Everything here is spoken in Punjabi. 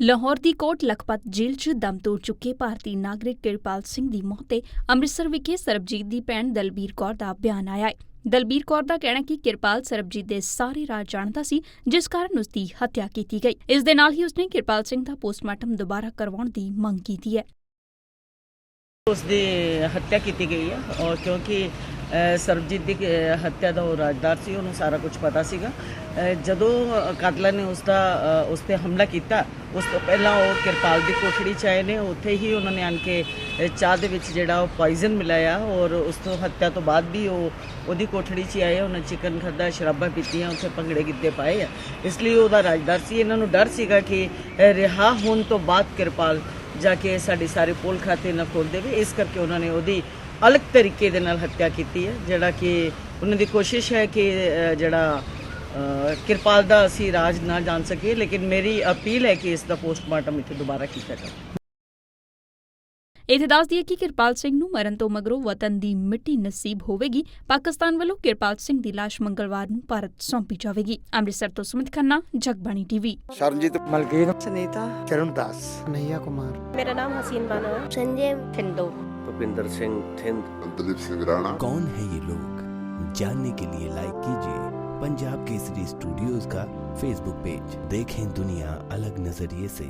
ਲਾਹੌਰ ਦੀ ਕੋਟ ਲਖਪਤ ਜੇਲ੍ਹ 'ਚ ਦਮ ਤੋੜ ਚੁੱਕੇ ਭਾਰਤੀ ਨਾਗਰਿਕ ਕਿਰਪਾਲ ਸਿੰਘ ਦੀ ਮੌਤ ਤੇ ਅੰਮ੍ਰਿਤਸਰ ਵਿਖੇ ਸਰਬਜੀਤ ਦੀ ਭੈਣ ਦਲਬੀਰ ਕੌਰ ਦਾ ਬਿਆਨ ਆਇਆ ਹੈ। ਦਲਬੀਰ ਕੌਰ ਦਾ ਕਹਿਣਾ ਕਿ ਕਿਰਪਾਲ ਸਰਬਜੀਤ ਦੇ ਸਾਰੇ ਰਾਜ ਜਾਣਦਾ ਸੀ, ਜਿਸ ਕਾਰਨ ਉਸ ਦੀ ਹੱਤਿਆ ਕੀਤੀ ਗਈ। ਇਸ ਦੇ ਨਾਲ ਹੀ ਉਸਨੇ ਕਿਰਪਾਲ ਸਿੰਘ ਦਾ ਪੋਸਟਮਾਰਟਮ ਦੁਬਾਰਾ ਕਰਵਾਉਣ ਦੀ ਮੰਗ ਕੀਤੀ ਹੈ। ਉਸ ਦੀ ਹੱਤਿਆ ਕੀਤੀ ਗਈ ਹੈ ਔਰ ਕਿਉਂਕਿ ਸਰਬਜੀਤ ਦੀ ਹੱਤਿਆ ਦਾ ਉਹ ਰਾਜਦਾਰ ਸੀ, ਉਹਨੂੰ ਸਾਰਾ ਕੁਝ ਪਤਾ ਸੀਗਾ। ਜਦੋਂ ਕਾਤਲਾਂ ਨੇ ਉਸ ਦਾ ਉਸ ਤੇ ਹਮਲਾ ਕੀਤਾ, ਉਸ ਤੋਂ ਪਹਿਲਾਂ ਉਹ ਕਿਰਪਾਲ ਦੀ ਕੋਠੜੀ ਚ ਆਏ ਨੇ, ਉੱਥੇ ਹੀ ਉਹਨਾਂ ਨੇ ਆਣ ਕੇ ਚਾਹ ਦੇ ਵਿੱਚ ਜਿਹੜਾ ਉਹ ਪੋਇਜ਼ਨ ਮਿਲਾਇਆ ਔਰ ਉਸ ਤੋਂ ਹੱਤਿਆ ਤੋਂ ਬਾਅਦ ਵੀ ਉਹ ਉਹਦੀ ਕੋਠੜੀ 'ਚ ਆਏ, ਉਹਨਾਂ ਚਿਕਨ ਖਾਧਾ, ਸ਼ਰਾਬਾਂ ਪੀਤੀਆਂ, ਉੱਥੇ ਭੰਗੜੇ ਗਿੱਧੇ ਪਾਏ ਆ। ਇਸ ਲਈ ਉਹਦਾ ਰਾਜਦਾਰ ਸੀ। ਇਹਨਾਂ ਨੂੰ ਡਰ ਸੀਗਾ ਕਿ ਰਿਹਾ ਹੋਣ ਤੋਂ ਬਾਅਦ ਕਿਰਪਾਲ ਜਾ ਕੇ ਸਾਡੇ ਸਾਰੇ ਪੋਲ ਖਾਤੇ ਨਾ ਖੋਲ ਦੇਵੇ। ਇਸ ਕਰਕੇ ਉਹਨਾਂ ਨੇ ਉਹਦੀ ਅਲੱਗ ਤਰੀਕੇ ਦੇ ਨਾਲ ਹੱਤਿਆ ਕੀਤੀ ਹੈ ਜਿਹੜਾ ਕਿ ਉਹਨਾਂ ਦੀ ਕੋਸ਼ਿਸ਼ ਹੈ ਕਿ ਜਿਹੜਾ ਕਿਰਪਾਲ ਦਾ ਅਸੀਂ ਰਾਜ ਨਾ ਜਾਣ ਸਕੇ ਲੇਕਿਨ ਮੇਰੀ ਅਪੀਲ ਹੈ ਕਿ ਇਸ ਦਾ ਪੋਸਟਮਾਰਟਮ ਇੱਥੇ ਦੁਬਾਰਾ ਕੀਤਾ ਜਾਵੇ। ਇਥੇ ਦੱਸ ਦਈਏ ਕਿ ਕਿਰਪਾਲ ਸਿੰਘ ਨੂੰ ਮਰਨ ਤੋਂ ਮਗਰੋਂ ਵਤਨ ਦੀ ਮਿੱਟੀ ਨਸੀਬ ਹੋਵੇਗੀ। ਪਾਕਿਸਤਾਨ ਵੱਲੋਂ ਕਿਰਪਾਲ ਸਿੰਘ ਦੀ ਲਾਸ਼ ਮੰਗਲਵਾਰ ਨੂੰ ਭਾਰਤ ਸੌਂਪੀ ਜਾਵੇਗੀ। ਅੰਮ੍ਰਿਤਸਰ ਤੋਂ ਸੁਮਿਤ ਖੰਨਾ ਜਗਬਾਣੀ ਟੀਵੀ। ਸ਼ਰਨਜੀਤ ਮਲਕੀਤ ਸੁਨੀਤਾ ਚਰਨ ਨਈਆ ਕੁਮਾਰ। ਮੇਰਾ ਨਾਮ ਹਸੀਨ ਬਾਨੋ। ਸੰਜੇ ਫਿੰਦੋ भूपिंदर सिंह थिंद। दिलीप सिंह राणा कौन है ये लोग? जानने के लिए लाइक कीजिए पंजाब केसरी स्टूडियोज का फेसबुक पेज देखें दुनिया अलग नज़रिए से।